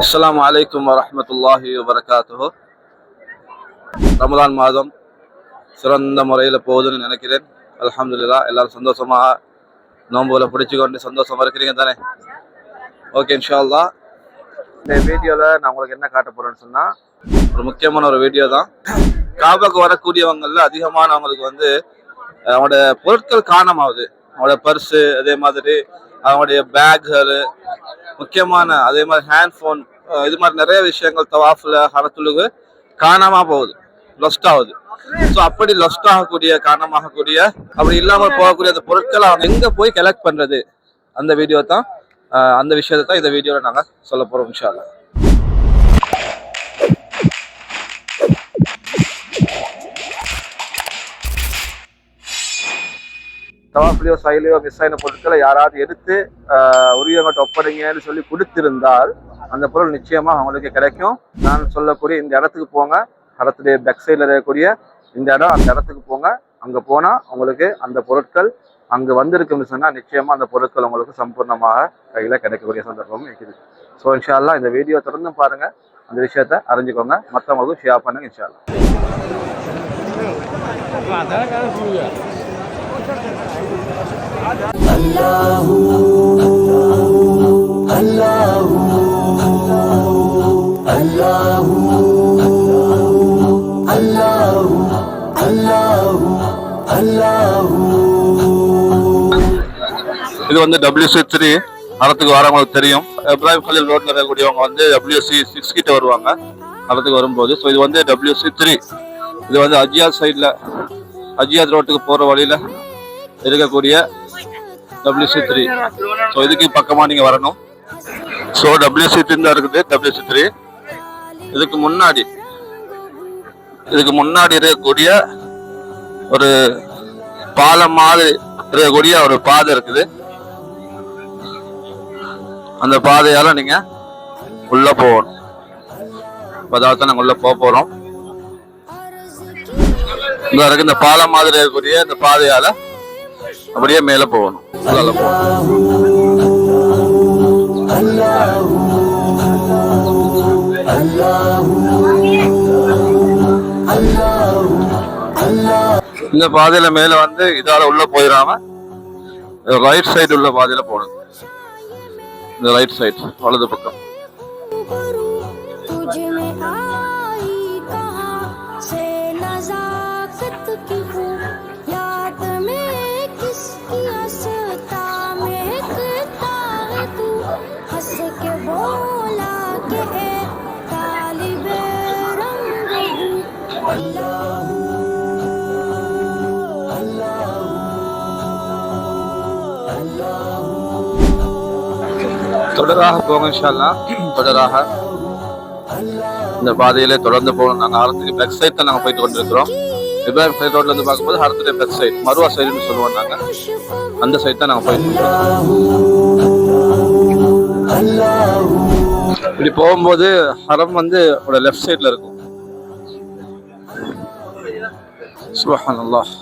அஸ்லாம் வலைக்கம் வரமத்துல்லாஹி வரகாத்து ரமலான் மாதம் சிறந்த முறையில் போகுதுன்னு நினைக்கிறேன். அலமதுல்லா எல்லாரும் சந்தோஷமாக நோம்புல பிடிச்சிக்கொண்டு சந்தோஷமாக இருக்கிறீங்க தானே? ஓகே இன்ஷா இந்த வீடியோவில் நான் உங்களுக்கு என்ன காட்ட போகிறேன்னு சொன்னால் ஒரு முக்கியமான ஒரு வீடியோ தான். காபாக்கு வரக்கூடியவங்களில் அதிகமானவங்களுக்கு வந்து அவங்களோட பொருட்கள் காரணமாகுது அவங்களோட பர்ஸு அதே மாதிரி அவங்களுடைய பேக்குகள் முக்கியமான அதே மாதிரி ஹேண்ட் ஃபோன் இது மாதிரி நிறைய விஷயங்கள் தவாஃபில் ஹரத்துலுகு காணாமல் போகுது. லொஸ்ட் ஆகுது. ஸோ அப்படி லொஸ்ட் ஆகக்கூடிய காரணமாகக்கூடிய அப்படி இல்லாமல் போகக்கூடிய அந்த பொருட்களை அவங்க எங்கே போய் கலெக்ட் பண்றது? அந்த வீடியோ தான். அந்த விஷயத்தை தான் இந்த வீடியோவில் நாங்கள் சொல்ல போறோம் இன்ஷா தவாஃபிலையோ சைலையோ மிஸ் ஆகின பொருட்களை யாராவது எடுத்து உரியவங்கள்ட்ட ஒப்படைங்கன்னு சொல்லி கொடுத்திருந்தால் அந்த பொருள் நிச்சயமாக அவங்களுக்கு கிடைக்கும். நான் சொல்லக்கூடிய இந்த இடத்துக்கு போங்க. இடத்துடைய பேக் சைடில் இருக்கக்கூடிய இந்த இடம் அந்த இடத்துக்கு போங்க. அங்கே போனால் உங்களுக்கு அந்த பொருட்கள் அங்கே வந்திருக்குன்னு சொன்னால் நிச்சயமாக அந்த பொருட்கள் உங்களுக்கு சம்பூர்ணமாக கையில் கிடைக்கக்கூடிய சந்தர்ப்பமும் இருக்குது. ஸோ இன்ஷால்லா இந்த வீடியோ தொடர்ந்து பாருங்கள் அந்த விஷயத்த அறிஞ்சுக்கோங்க. மற்றவங்களுக்கும் ஷேர் பண்ணுங்க இன்ஷால்லா இது வந்து டபிள்யூசி த்ரீ மரத்துக்கு வரவங்களுக்கு தெரியும். இப்ராஹிம் கலீல் ரோட்ல இருக்கக்கூடியவங்க வந்து டபிள்யூசி சிக்ஸ் கிட்ட வருவாங்க. மரத்துக்கு வரும்போது. ஸோ இது வந்து டபிள்யூசி த்ரீ இது வந்து அஜியா சைடில் அஜியாத் ரோட்டுக்கு போகிற வழியில் இருக்கக்கூடிய டபிள்யூசி த்ரீ ஸோ இதுக்கு பக்கமாக நீங்கள் வரணும். ஸோ டபிள்யூசி த்ரீ தான் இருக்குது. டபிள்யூசி த்ரீ இதுக்கு முன்னாடி இதுக்கு முன்னாடி இருக்கக்கூடிய ஒரு பாலம் மாதிரி இருக்கக்கூடிய ஒரு பாதை இருக்குது. அந்த பாதையால் நீங்கள் உள்ளே போகணும். அதாவது நாங்கள் உள்ளே போக போகிறோம் இந்த இருக்கு இந்த பாலம் மாதிரி இருக்கக்கூடிய இந்த பாதையால அப்படியே மேல போகணும். இந்த பாதையில மேல வந்து இதால உள்ள போயிடாம ரைட் சைடு உள்ள பாதையில போகணும். இந்த ரைட் சைடு வலது பக்கம். தொடராக போங்க இன்ஷால்லா தொடராக. இந்த பாதையிலே தொடர்ந்து போகணும். நாங்கள் ஆரத்துக்கு பேக் சைட் தான் நாங்கள் போயிட்டு கொண்டிருக்கிறோம். இப்ராஹிம் சைட் ரோட்ல இருந்து பார்க்கும்போது ஹரத்துடைய பேக் சைட் மருவா சைடுன்னு சொல்லுவோம் நாங்கள் அந்த சைட் தான் நாங்கள் போயிட்டு இருக்கோம். இப்படி போகும்போது ஹரம் வந்து ஒரு லெஃப்ட் சைடில் இருக்கும். சுபஹான் அல்லாஹ்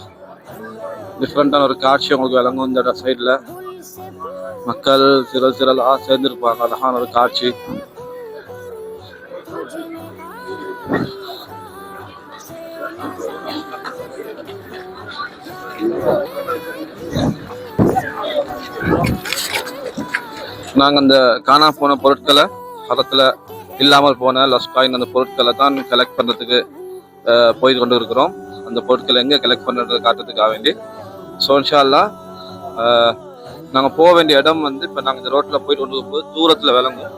டிஃப்ரெண்ட்டான ஒரு காட்சி உங்களுக்கு விளங்கும் இந்த சைடில் மக்கள் சிறல் சிறலாக சேர்ந்திருப்பாங்க. அழகான ஒரு காட்சி. நாங்கள் அந்த காணா போன பொருட்களை பக்கத்தில் இல்லாமல் போன லஸ்காயின் அந்த பொருட்களை தான் கலெக்ட் பண்ணுறதுக்கு போய் கொண்டு இருக்கிறோம் அந்த பொருட்களை எங்கே கலெக்ட் பண்ணுறது காட்டுறதுக்காக வேண்டி. ஸோ இன்ஷா அல்லாஹ் நாங்கள் போக வேண்டிய இடம் வந்து இப்போ நாங்கள் இந்த ரோட்டில் போயிட்டு கொண்டு போது தூரத்தில் விளங்கும்.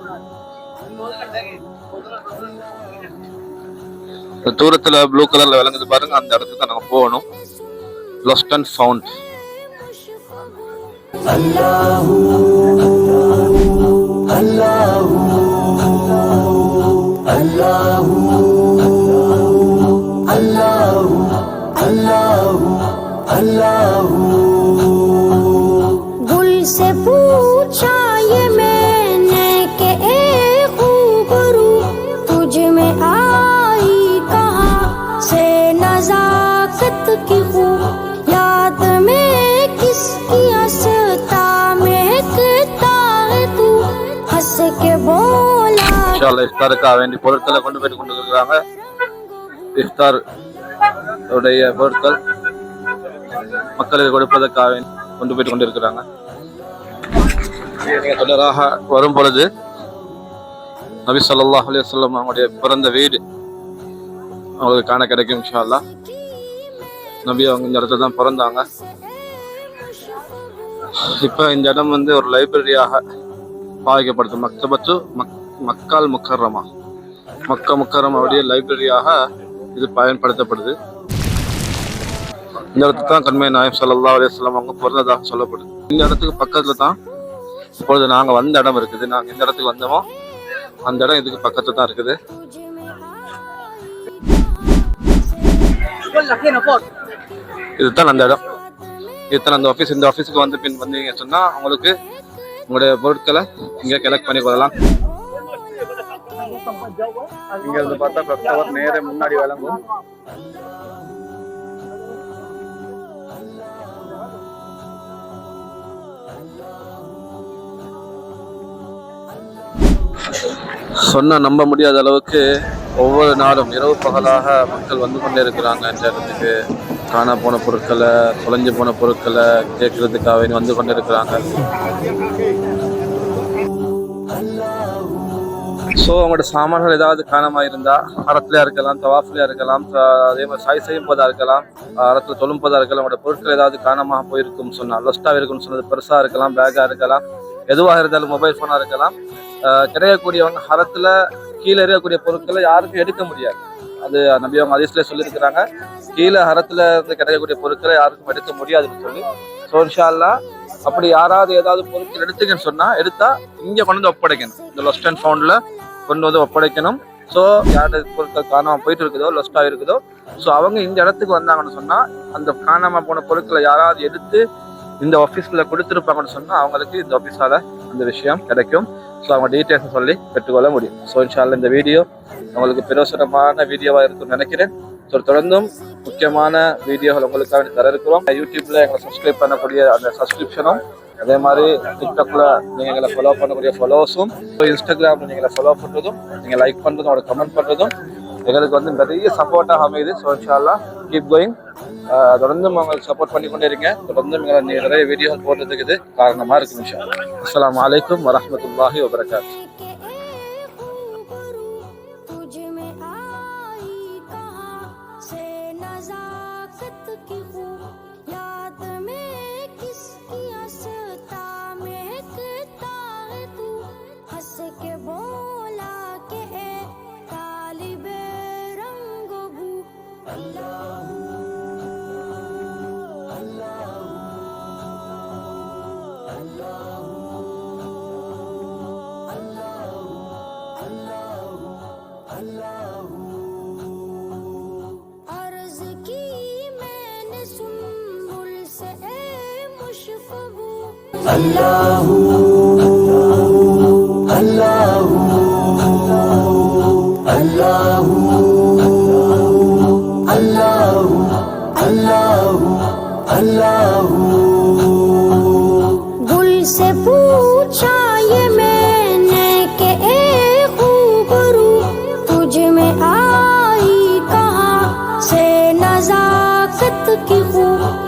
தூரத்தில் ப்ளூ கலரில் விளங்குது பாருங்க அந்த இடத்துக்கு தான் நாங்கள் போகணும். லொஸ்ட் அண்ட் ஃபவுண்ட் அல்லாஹூ. இன்ஷால்லா இஃப்தாருக்காக வேண்டி பொருட்களை கொண்டு போயிட்டு கொண்டு இருக்கிறாங்க இஃப்தார் உடைய பொருட்கள் மக்களுக்கு கொடுப்பதற்காக வேண்டி கொண்டு போயிட்டு கொண்டு இருக்கிறாங்க தொடராக வரும் பொழுது நபி ஸல்லல்லாஹு அலைஹி அவங்களுடைய பிறந்த வீடு அவங்களுக்கு காண கிடைக்கும் இன்ஷா அல்லாஹ் நபி அவங்க இந்த இடத்துல தான் பிறந்தாங்க. இப்போ இந்த இடம் வந்து ஒரு லைப்ரரியாக பாதிக்கப்படுது. மக்தபத்து மக் மக்கால் முக்கரமா மக்கா முக்கரமாவுடைய அப்படியே லைப்ரரியாக இது பயன்படுத்தப்படுது. இந்த இடத்துக்கு தான் கண்மை நாயம் ஸல்லல்லாஹு அலைஹி வஸல்லம் அவங்க பிறந்ததாக சொல்லப்படுது. இந்த இடத்துக்கு பக்கத்துல தான் இப்பொழுது நாங்கள் வந்த இடம் இருக்குது. நாங்கள் இந்த இடத்துக்கு வந்தோமோ. அந்த இடம் இதுக்கு பக்கத்துல தான் இருக்குது. இதுதான் அந்த இடம். இதுதான் அந்த ஆஃபீஸ் இந்த ஆஃபீஸுக்கு வந்து பின் வந்தீங்க சொன்னால் உங்களுக்கு உங்களுடைய பொருட்களை இங்கே கலெக்ட் பண்ணி கொள்ளலாம் இங்க இருந்து பார்த்தா கஸ்டமர் நேர முன்னாடி விளங்கும். சொன்னா நம்ப முடியாத அளவுக்கு ஒவ்வொரு நாளும் இரவு பகலாக மக்கள் வந்து கொண்டே இருக்கிறாங்க இந்த இடத்துக்கு காணா போன பொருட்களை தொலைஞ்சு போன பொருட்களை கேட்கறதுக்காக வந்து கொண்டே இருக்கிறாங்க. ஸோ அவங்களோட சாமான்கள் ஏதாவது காணமாக இருந்தால் அறத்துலையாக இருக்கலாம் தவாஃப்லையாக இருக்கலாம் அதே மாதிரி சாய் செய்யும்போதாக இருக்கலாம் ஹறத்தில் தொழும்போதா இருக்கலாம் அவங்களோட பொருட்கள் ஏதாவது காணமாக போயிருக்கும் சொன்னால் லஸ்ட்டாக இருக்கும்னு சொன்னது பெருசாக இருக்கலாம் பேக்காக இருக்கலாம் எதுவாக இருந்தாலும் மொபைல் ஃபோனாக இருக்கலாம். கிடையக்கூடியவங்க கிடைக்கக்கூடியவங்க கீழே இருக்கக்கூடிய பொருட்களை யாருக்கும் எடுக்க முடியாது. அது நம்பி அவங்க அதிசல சொல்லியிருக்கிறாங்க. கீழே ஹரத்துல இருந்து கிடைக்கக்கூடிய பொருட்களை யாருக்கும் எடுக்க முடியாதுன்னு சொல்லி. ஸோ இன்ஷால்லா அப்படி யாராவது ஏதாவது பொருட்கள் எடுத்துக்கன்னு சொன்னால் எடுத்தால் இங்கே கொண்டு வந்து ஒப்படைக்கணும். இந்த லஸ்ட் அண்ட் ஃபவுண்ட்ல கொண்டு வந்து ஒப்படைக்கணும். ஸோ யாரோட பொருட்கள் காணாமல் போயிட்டு இருக்குதோ லொஸ்டாக இருக்குதோ ஸோ அவங்க இந்த இடத்துக்கு வந்தாங்கன்னு சொன்னால் அந்த காணாமல் போன பொருட்களை யாராவது எடுத்து இந்த ஆஃபீஸில் கொடுத்துருப்பாங்கன்னு சொன்னால் அவங்களுக்கு இந்த ஆஃபீஸால் அந்த விஷயம் கிடைக்கும். ஸோ அவங்க டீட்டெயில்ஸ் சொல்லி பெற்றுக்கொள்ள முடியும். ஸோ இன்ஷால்ல இந்த வீடியோ உங்களுக்கு பிரயோசனமான வீடியோவாக இருக்கும்னு நினைக்கிறேன். ஸோ தொடர்ந்தும் முக்கியமான வீடியோகள் உங்களுக்காக தர இருக்கிறோம் யூடியூப்பில் எங்களை சப்ஸ்கிரைப் பண்ணக்கூடிய அந்த சப்ஸ்கிரிப்ஷனும் அதே மாதிரி டிக்டாக்ல நீங்க எங்களை ஃபாலோ பண்ணக்கூடிய ஃபாலோவர்ஸும் இன்ஸ்டாகிராம்ல நீங்க ஃபாலோ பண்றதும் நீங்க லைக் பண்றதும் அவரை கமெண்ட் பண்றதும் எங்களுக்கு வந்து நிறைய சப்போர்ட்டாக அமையுது. ஸோ இன்ஷால்லா கீப் கோயிங் தொடர்ந்து உங்களுக்கு சப்போர்ட் பண்ணி கொண்டே இருங்க தொடர்ந்து எங்களை நிறைய வீடியோஸ் போடுறதுக்கு இது காரணமா இருக்கு இன்ஷா அஸ்ஸலாமு அலைக்கும் வரஹ்மத்துல்லாஹி வபரகாத்துஹு اللہ اللہ اللہ اللہ اللہ اللہ گل سے پوچھا یہ میں نے کہ اے خوب رو تجھ میں آئی کہاں؟ سے نزاکت کی خوب